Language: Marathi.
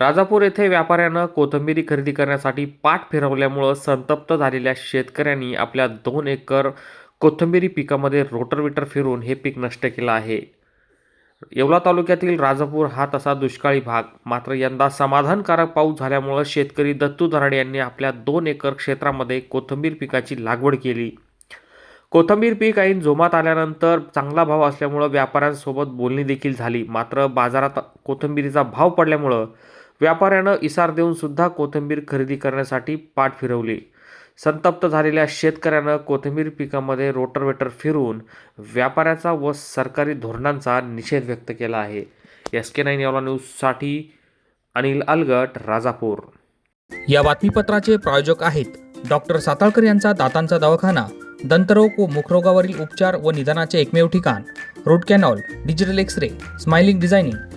राजापूर येथे व्यापाऱ्यानं कोथंबिरी खरेदी करण्यासाठी पाठ फिरवल्यामुळं संतप्त झालेल्या शेतकऱ्यांनी आपल्या दोन एकर कोथंबिरी पिकामध्ये रोटरविटर फिरून हे पीक नष्ट केलं आहे. येवला तालुक्यातील राजापूर हा तसा दुष्काळी भाग. मात्र यंदा समाधानकारक पाऊस झाल्यामुळं शेतकरी दत्तू दराडे यांनी आपल्या दोन एकर क्षेत्रामध्ये कोथिंबीर पिकाची लागवड केली. कोथंबीर पीक ऐन जोमात आल्यानंतर चांगला भाव असल्यामुळं व्यापाऱ्यांसोबत बोलणी देखील झाली. मात्र बाजारात कोथिंबीरीचा भाव पडल्यामुळं व्यापाऱ्यानं इसार देऊन सुद्धा कोथिंबीर खरेदी करण्यासाठी पाठ फिरवली. संतप्त झालेल्या शेतकऱ्यानं कोथिंबीर पिकामध्ये रोटरवेटर फिरून व्यापाऱ्याचा व सरकारी धोरणांचा निषेध व्यक्त केला आहे. एस के नाईन यावला न्यूजसाठी अनिल अलगट राजापूर. या बातमीपत्राचे प्रायोजक आहेत डॉक्टर साताळकर यांचा दातांचा दवाखाना दंतरोग व मुखरोगावरील उपचार व निदानाचे एकमेव ठिकाण root canal digital X ray smiling designing